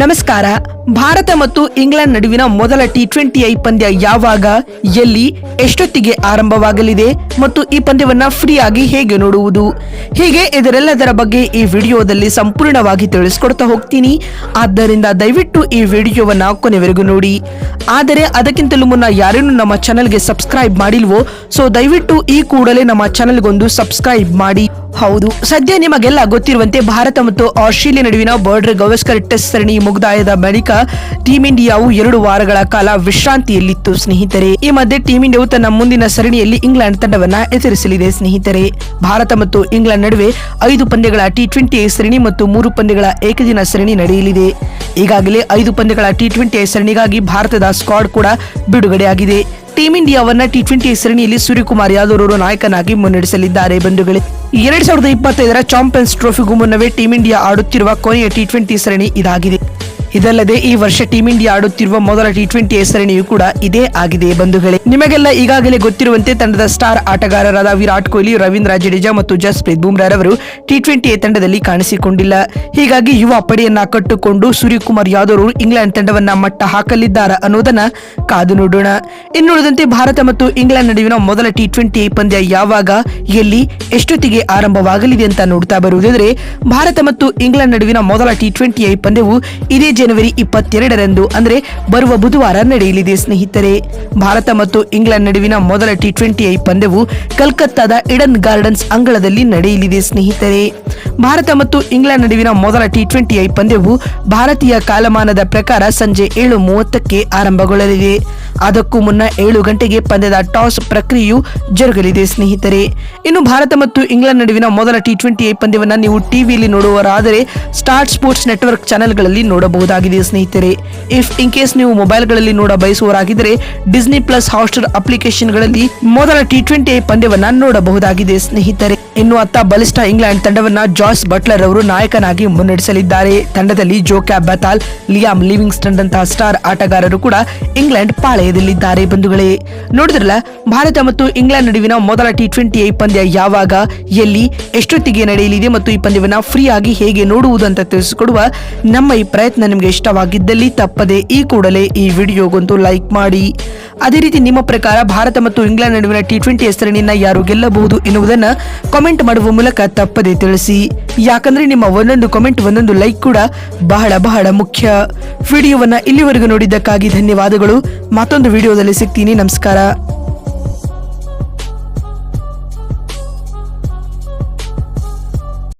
ನಮಸ್ಕಾರ. ಭಾರತ ಮತ್ತು ಇಂಗ್ಲೆಂಡ್ ನಡುವಿನ ಮೊದಲ ಟಿ ಟ್ವೆಂಟಿ ಐ ಪಂದ್ಯ ಯಾವಾಗ, ಎಲ್ಲಿ, ಎಷ್ಟೊತ್ತಿಗೆ ಆರಂಭವಾಗಲಿದೆ ಮತ್ತು ಈ ಪಂದ್ಯವನ್ನ ಫ್ರೀ ಆಗಿ ಹೇಗೆ ನೋಡುವುದು? ಹೀಗೆ ಇದರೆಲ್ಲದರ ಬಗ್ಗೆ ಈ ವಿಡಿಯೋದಲ್ಲಿ ಸಂಪೂರ್ಣವಾಗಿ ತಿಳಿಸ್ಕೊಡ್ತಾ ಹೋಗ್ತೀನಿ. ಆದ್ದರಿಂದ ದಯವಿಟ್ಟು ಈ ವಿಡಿಯೋವನ್ನ ಕೊನೆವರೆಗೂ ನೋಡಿ. ಆದರೆ ಅದಕ್ಕಿಂತಲೂ ಮುನ್ನ ಯಾರೇನು ನಮ್ಮ ಚಾನಲ್ಗೆ ಸಬ್ಸ್ಕ್ರೈಬ್ ಮಾಡಿಲ್ವೋ ಸೊ ದಯವಿಟ್ಟು ಈ ಕೂಡಲೇ ನಮ್ಮ ಚಾನಲ್ಗೊಂದು ಸಬ್ಸ್ಕ್ರೈಬ್ ಮಾಡಿ. ಹೌದು. ಸದ್ಯ ನಿಮಗೆಲ್ಲ ಗೊತ್ತಿರುವಂತೆ ಭಾರತ ಮತ್ತು ಆಸ್ಟ್ರೇಲಿಯಾ ನಡುವಿನ ಬಾರ್ಡರ್ ಗವಸ್ಕರ್ ಟೆಸ್ಟ್ ಸರಣಿ ಮುಗ್ದಾಯದ ಬಳಿಕ ಟೀಂ ಇಂಡಿಯಾವು ಎರಡು ವಾರಗಳ ಕಾಲ ವಿಶ್ರಾಂತಿಯಲ್ಲಿತ್ತು, ಸ್ನೇಹಿತರೆ. ಈ ಮಧ್ಯೆ ಟೀಂ ಇಂಡಿಯಾವು ತನ್ನ ಮುಂದಿನ ಸರಣಿಯಲ್ಲಿ ಇಂಗ್ಲೆಂಡ್ ತಂಡವನ್ನ ಎದುರಿಸಲಿದೆ, ಸ್ನೇಹಿತರೆ. ಭಾರತ ಮತ್ತು ಇಂಗ್ಲೆಂಡ್ ನಡುವೆ ಐದು ಪಂದ್ಯಗಳ ಟಿ ಟ್ವೆಂಟಿ ಸರಣಿ ಮತ್ತು ಮೂರು ಪಂದ್ಯಗಳ ಏಕದಿನ ಸರಣಿ ನಡೆಯಲಿದೆ. ಈಗಾಗಲೇ ಐದು ಪಂದ್ಯಗಳ ಟಿ ಟ್ವೆಂಟಿ ಸರಣಿಗಾಗಿ ಭಾರತದ ಸ್ಕ್ವಾಡ್ ಕೂಡ ಬಿಡುಗಡೆಯಾಗಿದೆ. ಟೀಂ ಇಂಡಿಯಾವನ್ನ ಟಿ ಟ್ವೆಂಟಿ ಸರಣಿಯಲ್ಲಿ ಸೂರ್ಯಕುಮಾರ್ ಯಾದವ್ ಅವರು ನಾಯಕನಾಗಿ ಮುನ್ನಡೆಸಲಿದ್ದಾರೆ. ಬಂಧುಗಳೇ, ಎರಡ್ ಸಾವಿರದ ಇಪ್ಪತ್ತೈದರ ಚಾಂಪಿಯನ್ಸ್ ಟ್ರೋಫಿಗೂ ಮುನ್ನವೇ ಟೀಂ ಇಂಡಿಯಾ ಆಡುತ್ತಿರುವ ಕೊನೆಯ ಟಿ ಟ್ವೆಂಟಿ ಸರಣಿ ಇದಾಗಿದೆ. ಇದಲ್ಲದೆ ಈ ವರ್ಷ ಟೀಂ ಇಂಡಿಯಾ ಆಡುತ್ತಿರುವ ಮೊದಲ ಟಿ ಟ್ವೆಂಟಿ ಸರಣಿಯು ಕೂಡ ಇದೇ ಆಗಿದೆ ಬಂಧುಗಳೇ. ನಿಮಗೆಲ್ಲ ಈಗಾಗಲೇ ಗೊತ್ತಿರುವಂತೆ ತಂಡದ ಸ್ಟಾರ್ ಆಟಗಾರರಾದ ವಿರಾಟ್ ಕೊಹ್ಲಿ, ರವೀಂದ್ರ ಜಡೇಜಾ ಮತ್ತು ಜಸ್ಪ್ರೀತ್ ಬುಮ್ರಾರವರು ಟಿ ಟ್ವೆಂಟಿ ತಂಡದಲ್ಲಿ ಕಾಣಿಸಿಕೊಂಡಿಲ್ಲ. ಹೀಗಾಗಿ ಯುವ ಪಡೆಯನ್ನ ಕಟ್ಟಿಕೊಂಡು ಸೂರ್ಯಕುಮಾರ್ ಯಾದವ್ ಇಂಗ್ಲೆಂಡ್ ತಂಡವನ್ನ ಮಟ್ಟ ಹಾಕಲಿದ್ದಾರೆ ಅನ್ನೋದನ್ನ ಕಾದು ನೋಡೋಣ. ಇನ್ನುಳಿದಂತೆ ಭಾರತ ಮತ್ತು ಇಂಗ್ಲೆಂಡ್ ನಡುವಿನ ಮೊದಲ ಟಿ ಟ್ವೆಂಟಿ ಪಂದ್ಯ ಯಾವಾಗ, ಎಲ್ಲಿ, ಎಷ್ಟೊತ್ತಿಗೆ ಆರಂಭವಾಗಲಿದೆ ಅಂತ ನೋಡ್ತಾ ಬರುವುದಾದರೆ, ಭಾರತ ಮತ್ತು ಇಂಗ್ಲೆಂಡ್ ನಡುವಿನ ಮೊದಲ ಟಿ ಟ್ವೆಂಟಿ ಪಂದ್ಯವು ಇದೇ ಜನವರಿ ಇಪ್ಪತ್ತೆರಡರಂದು, ಅಂದರೆ ಬರುವ ಬುಧವಾರ ನಡೆಯಲಿದೆ ಸ್ನೇಹಿತರೆ. ಭಾರತ ಮತ್ತು ಇಂಗ್ಲೆಂಡ್ ನಡುವಿನ ಮೊದಲ ಟಿ ಟ್ವೆಂಟಿ ಐ ಪಂದ್ಯವು ಕಲ್ಕತ್ತಾದ ಇಡನ್ ಗಾರ್ಡನ್ಸ್ ಅಂಗಳದಲ್ಲಿ ನಡೆಯಲಿದೆ ಸ್ನೇಹಿತರೆ. ಭಾರತ ಮತ್ತು ಇಂಗ್ಲೆಂಡ್ ನಡುವಿನ ಮೊದಲ ಟಿ ಟ್ವೆಂಟಿ ಐ ಪಂದ್ಯವು ಭಾರತೀಯ ಕಾಲಮಾನದ ಪ್ರಕಾರ ಸಂಜೆ ಏಳು ಮೂವತ್ತಕ್ಕೆ ಆರಂಭಗೊಳ್ಳಲಿದೆ. ಅದಕ್ಕೂ ಮುನ್ನ ಏಳು ಗಂಟೆಗೆ ಪಂದ್ಯದ ಟಾಸ್ ಪ್ರಕ್ರಿಯೆಯು ಜರುಗಲಿದೆ ಸ್ನೇಹಿತರೆ. ಇನ್ನು ಭಾರತ ಮತ್ತು ಇಂಗ್ಲೆಂಡ್ ನಡುವಿನ ಮೊದಲ ಟಿ ಟ್ವೆಂಟಿ ಐ ಪಂದ್ಯವನ್ನು ನೀವು ಟಿವಿಯಲ್ಲಿ ನೋಡುವರಾದರೆ ಸ್ಟಾರ್ ಸ್ಪೋರ್ಟ್ಸ್ ನೆಟ್ವರ್ಕ್ ಚಾನೆಲ್ಗಳಲ್ಲಿ ನೋಡಬಹುದಾಗಿದೆ ಸ್ನೇಹಿತರೆ. ಇಫ್ ಇನ್ ಕೇಸ್ ನೀವು ಮೊಬೈಲ್ಗಳಲ್ಲಿ ನೋಡ ಬಯಸುವರಾಗಿದ್ದರೆ ಡಿಸ್ನಿ ಪ್ಲಸ್ ಹಾಟ್ಸ್ಟಾರ್ ಅಪ್ಲಿಕೇಶನ್ಗಳಲ್ಲಿ ಮೊದಲ ಟಿ ಟ್ವೆಂಟಿ ಪಂದ್ಯವನ್ನ ನೋಡಬಹುದಾಗಿದೆ, ಸ್ನೇಹಿತರೆ. ಇನ್ನು ಅತ್ತ ಬಲಿಷ್ಠ ಇಂಗ್ಲೆಂಡ್ ತಂಡವನ್ನ ಜಾಸ್ ಬಟ್ಲರ್ ಅವರು ನಾಯಕನಾಗಿ ಮುನ್ನಡೆಸಲಿದ್ದಾರೆ. ತಂಡದಲ್ಲಿ ಜೋಕ್ಯಾ ಬತಾಲ್, ಲಿಯಾಮ್ ಲಿವಿಂಗ್ಸ್ಟನ್ ಅಂತಹ ಸ್ಟಾರ್ ಆಟಗಾರರು ಕೂಡ ಇಂಗ್ಲೆಂಡ್ ಪಾಳೆಯದಲ್ಲಿದ್ದಾರೆ, ಬಂಧುಗಳೇ. ನೋಡಿದ್ರಲ್ಲ, ಭಾರತ ಮತ್ತು ಇಂಗ್ಲೆಂಡ್ ನಡುವಿನ ಮೊದಲ ಟಿ ಟ್ವೆಂಟಿ ಐ ಪಂದ್ಯ ಯಾವಾಗ, ಎಲ್ಲಿ, ಎಷ್ಟೊತ್ತಿಗೆ ನಡೆಯಲಿದೆ ಮತ್ತು ಈ ಪಂದ್ಯವನ್ನ ಫ್ರೀ ಆಗಿ ಹೇಗೆ ನೋಡುವುದು ಅಂತ ತಿಳಿಸಿಕೊಡುವ ನಮ್ಮ ಈ ಪ್ರಯತ್ನ ನಿಮಗೆ ಇಷ್ಟವಾಗಿದ್ದಲ್ಲಿ ತಪ್ಪದೆ ಈ ಕೂಡಲೇ ಈ ವಿಡಿಯೋಗೊಂದು ಲೈಕ್ ಮಾಡಿ. ಅದೇ ರೀತಿ ನಿಮ್ಮ ಪ್ರಕಾರ ಭಾರತ ಮತ್ತು ಇಂಗ್ಲೆಂಡ್ ನಡುವಿನ ಟಿ ಟ್ವೆಂಟಿ ಹೆಸರಿನಿಂದ ಯಾರು ಗೆಲ್ಲಬಹುದು ಎನ್ನುವುದನ್ನು ಕಾಮೆಂಟ್ ಮಾಡುವ ಮೂಲಕ ತಪ್ಪದೆ ತಿಳಿಸಿ. ಯಾಕಂದ್ರೆ ನಿಮ್ಮ ಒಂದೊಂದು ಕಾಮೆಂಟ್ ಒಂದೊಂದು ಲೈಕ್ ಕೂಡ ಬಹಳ ಬಹಳ ಮುಖ್ಯ. ವಿಡಿಯೋವನ್ನ ಇಲ್ಲಿವರೆಗೂ ನೋಡಿದ್ದಕ್ಕಾಗಿ ಧನ್ಯವಾದಗಳು. ಮತ್ತೊಂದು ವಿಡಿಯೋದಲ್ಲಿ ಸಿಗ್ತೀನಿ. ನಮಸ್ಕಾರ.